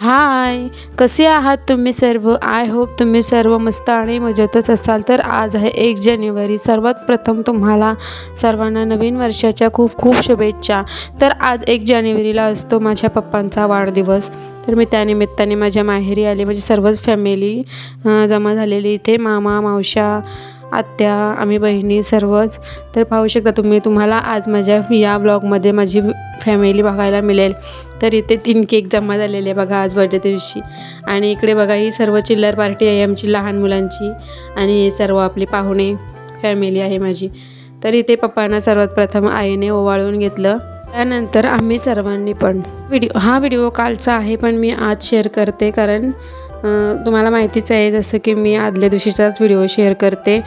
हाय कसे आहात तुम्ही सर्व? आय होप तुम्ही सर्व मस्त आणि मजेतच असाल. तर आज आहे एक जानेवारी. सर्वात प्रथम तुम्हाला सर्वांना नवीन वर्षाच्या खूप खूप शुभेच्छा. तर आज एक जानेवारीला असतो माझ्या पप्पांचा वाढदिवस. तर मी त्यानिमित्ताने माझ्या माहेरी आले. माझी सर्वच फॅमिली जमा झालेली इथे. मामा मावशा आत्या आम्ही बहिणी सर्वच. तर पाहू शकता तुम्ही तुम्हाला आज माझ्या या ब्लॉगमध्ये माझी फॅमिली बघायला मिळेल. तर इथे तीन केक जमा झालेले आहे बघा आज बर्थडे दिवशी. आणि इकडे बघा ही सर्व चिल्लर पार्टी आहे आमची लहान मुलांची. आणि हे सर्व आपले पाहुणे फॅमिली आहे माझी. तर इथे पप्पांना सर्वात प्रथम आईने ओवाळून घेतलं. त्यानंतर आम्ही सर्वांनी पण. व्हिडिओ हा व्हिडिओ कालचा आहे पण मी आज शेअर करते कारण तुम्हाला माहितीच आहे जसं की मी आदल्या दिवशीचाच व्हिडिओ शेअर करते.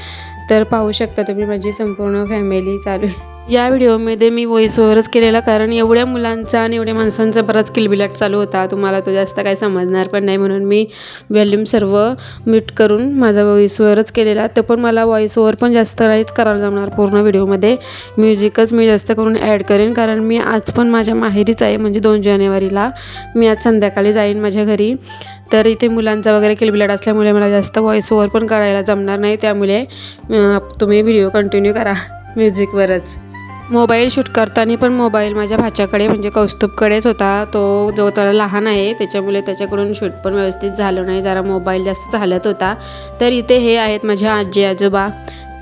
तर पाहू शकता तुम्ही माझी संपूर्ण फॅमिली चालू आहे. या व्हिडिओमध्ये मी व्हॉइस ओव्हरच केलेला कारण एवढ्या मुलांचा आणि एवढ्या माणसांचा बराच किलबिलाट चालू होता. तुम्हाला तो जास्त काही समजणार पण नाही म्हणून मी व्हॅल्यूम सर्व म्यूट करून माझा व्हॉइस ओव्हरच केलेला. तर पण मला व्हॉइस ओव्हर पण जास्त नाहीच करायला जमणार पूर्ण व्हिडिओमध्ये म्युझिकच मी जास्त करून ॲड करेन कारण मी आज पण माझ्या माहेरीच आहे म्हणजे दोन जानेवारीला. मी आज संध्याकाळी जाईन माझ्या घरी. तर इथे मुलांचा वगैरे किलबिलाट असल्यामुळे मला जास्त व्हॉइस ओवर पण करायला जमणार नाही. त्यामुळे तुम्ही व्हिडिओ कंटिन्यू करा म्युझिकवरच मोबाईल शूट करताना पण मोबाईल माझ्या भाच्याकडे म्हणजे कौस्तुभकडेच होता. तो जो त्याला लहान आहे त्याच्यामुळे त्याच्याकडून शूट पण व्यवस्थित झालं नाही. जरा मोबाईल जास्त चालत होता. तर इथे हे आहेत माझे आजी आजोबा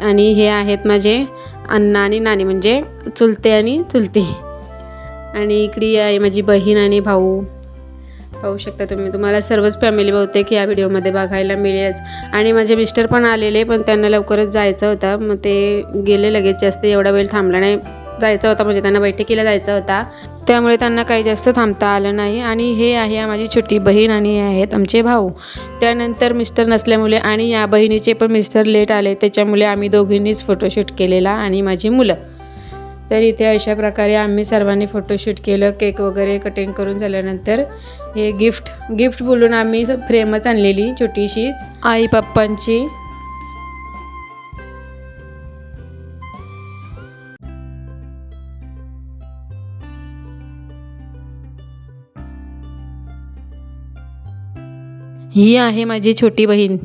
आणि हे आहेत माझे अण्णा आणि नानी म्हणजे चुलते आणि चुलती. आणि इकडे आहे माझी बहीण आणि भाऊ. पाहू शकता तुम्ही. तुम्हाला सर्वच फॅमिली बहुतेक या व्हिडिओमध्ये बघायला मिळेलच आणि माझे मिस्टर पण आलेले पण त्यांना लवकरच जायचं होता. मग ते गेले लगेच जास्त एवढा वेळ थांबला नाही. जायचा होता म्हणजे त्यांना बैठकीला जायचा होता. त्यामुळे त्यांना काही जास्त थांबता आलं नाही. आणि हे आहे माझी छोटी बहीण आणि हे आहेत आमचे भाऊ. त्यानंतर मिस्टर नसल्यामुळे आणि या बहिणीचे पण मिस्टर लेट आले. त्याच्यामुळे आम्ही दोघींनीच फोटोशूट केलेला आणि माझी मुलं. तर इथे अशा प्रकारे आम्ही सर्वांनी फोटोशूट केलं. केक वगैरे कटिंग करून झाल्यानंतर हे गिफ्ट गिफ्ट बोलून आम्ही फ्रेमच आणलेली छोटीशीच आई पप्पांची. ही आहे माझी छोटी बहीण.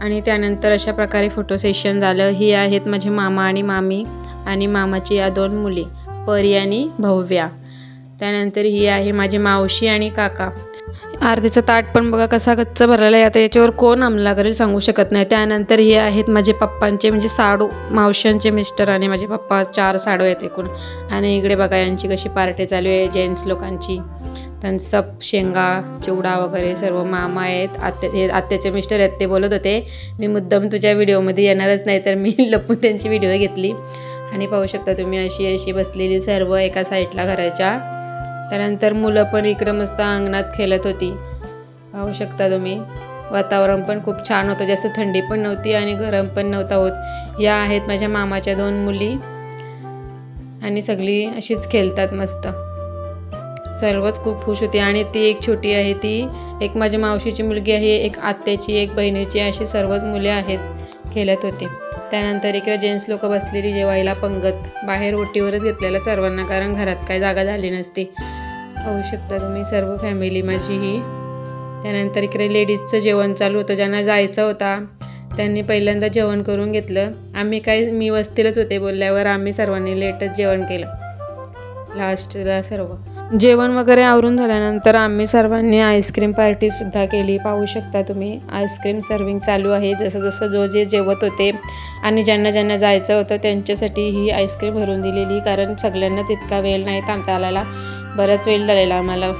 आणि त्यानंतर अशा प्रकारे फोटो सेशन झालं. ही आहेत माझे मामा आणि मामी. आणि मामाची या दोन मुली परी आणि भव्या. त्यानंतर ही आहे माझी मावशी आणि काका. आरतीचं ताट पण बघा कसा गच्च भरलेला आहे. आता याच्यावर कोण हमला करेल सांगू शकत नाही. त्यानंतर हे आहेत माझे पप्पांचे म्हणजे साडू मावशांचे मिस्टर आणि माझे पप्पा. चार साडू आहेत एकूण. आणि इकडे बघा यांची कशी पार्टी चालू आहे जेंट्स लोकांची. त्यांचा शेंगा चिवडा वगैरे सर्व मामा आहेत. आत्या हे आत्याचे मिस्टर आहेत ते बोलत होते मी मुद्दाम तुझ्या व्हिडिओमध्ये येणारच नाही तर मी लपून त्यांची व्हिडिओ घेतली. आणि पाहू शकता तुम्ही अशी अशी बसलेली सर्व एका साईडला घराच्या. त्यानंतर मुलं पण इकडं मस्त अंगणात खेळत होती. पाहू शकता तुम्ही. वातावरण पण खूप छान होतं. जास्त थंडी पण नव्हती आणि गरम पण नव्हता होत. या आहेत माझ्या मामाच्या दोन मुली. आणि सगळी अशीच खेळतात मस्त. सर्वच खूप खुश होती. आणि ती एक छोटी आहे. ती एक माझ्या मावशीची मुलगी आहे. एक आत्याची एक बहिणीची अशी सर्वच मुले आहेत. खेळत होती. त्यानंतर इकडे जेंट्स लोक बसलेली जेवायला पंगत. बाहेर ओटीवरच घेतलेलं सर्वांना कारण घरात काय जागा झाली नसती. पाहू शकता तुम्ही सर्व फॅमिली माझी ही. त्यानंतर इकडे लेडीजचं जेवण चालू होतं. ज्यांना जायचं होता त्यांनी पहिल्यांदा जेवण करून घेतलं. आम्ही काय मी वस्तीलाच होते बोलल्यावर आम्ही सर्वांनी लेटच जेवण केलं. लास्टला सर्व. जेवण वगैरे आवरून झाल्यानंतर आम्ही सर्वांनी आईस्क्रीम पार्टीसुद्धा केली. पाहू शकता तुम्ही आईस्क्रीम सर्विंग चालू आहे. जसं जसं जो जे जेवत होते आणि ज्यांना ज्यांना जायचं होतं त्यांच्यासाठी ही आईस्क्रीम भरून दिलेली. कारण सगळ्यांनाच इतका वेळ नाही थांबता आलेला बराच वेळ झालेला आम्हाला.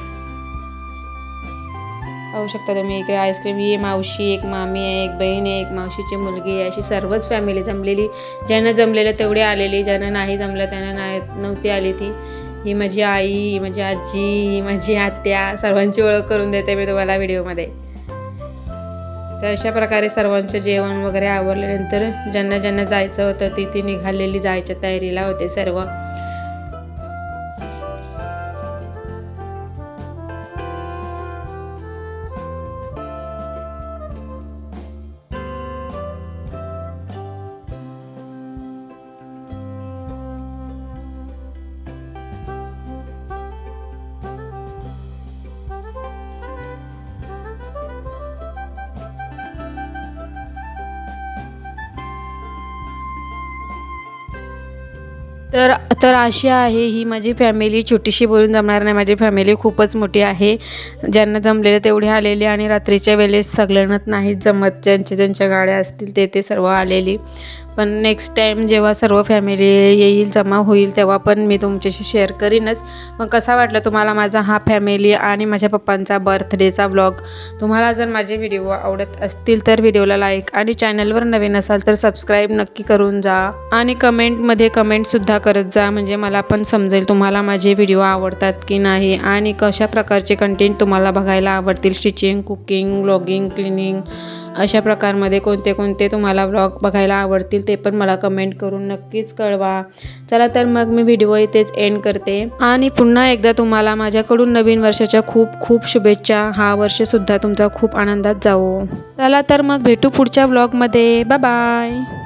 पाहू शकता तुम्ही इकडे आईस्क्रीम ही मावशी एक मामी आहे एक बहीण आहे एक मावशीची मुलगी आहे. अशी सर्वच फॅमिली जमलेली. ज्यांना जमलेलं तेवढे आलेली ज्यांना नाही जमलं त्यांना नाही नव्हती आली ती. ही माझी आई ही माझी आजी ही माझी आत्या सर्वांची ओळख करून देते मी तुम्हाला व्हिडिओमध्ये. तर अशा प्रकारे सर्वांचं जेवण वगैरे आवरल्यानंतर ज्यांना ज्यांना जायचं होतं ती ती निघालेली जायच्या तयारीला होते सर्व. तर तर अशी आहे ही माझी फॅमिली छोटीशी बोलून जमणार नाही. माझी फॅमिली खूपच मोठी आहे. ज्यांना जमलेले तेवढे आलेले आणि रात्रीच्या वेळेस सगळ्यांनाच नाहीत जमत. ज्यांच्या ज्यांच्या गाड्या असतील ते ते सर्व आलेली. पण नेक्स्ट टाईम जेव्हा सर्व फॅमिली येईल जमा होईल तेव्हा पण मी तुमच्याशी शेअर करीनच. मग कसा वाटला तुम्हाला माझा हा फॅमिली आणि माझ्या पप्पांचा बर्थडेचा ब्लॉग तुम्हाला जर माझे व्हिडिओ आवडत असतील तर व्हिडिओला लाईक आणि चॅनलवर नवीन असाल तर सबस्क्राईब नक्की करून जा. आणि कमेंटमध्ये कमेंटसुद्धा करत जा म्हणजे मला पण समजेल तुम्हाला माझे व्हिडिओ आवडतात की नाही आणि कशा प्रकारचे कंटेंट तुम्हाला बघायला आवडतील. स्टिचिंग कुकिंग ब्लॉगिंग क्लिनिंग अशा प्रकारमध्ये कोणते कोणते तुम्हाला व्लॉग बघायला आवडतील ते पण मला कमेंट करून नक्कीच कळवा. चला तर मग मी व्हिडिओ इथेच एंड करते. आणि पुन्हा एकदा तुम्हाला माझ्याकडून नवीन वर्षाच्या खूप खूप शुभेच्छा. हा वर्षसुद्धा तुमचा खूप आनंदात जावो. चला तर मग भेटू पुढच्या व्लॉगमध्ये बाय बाय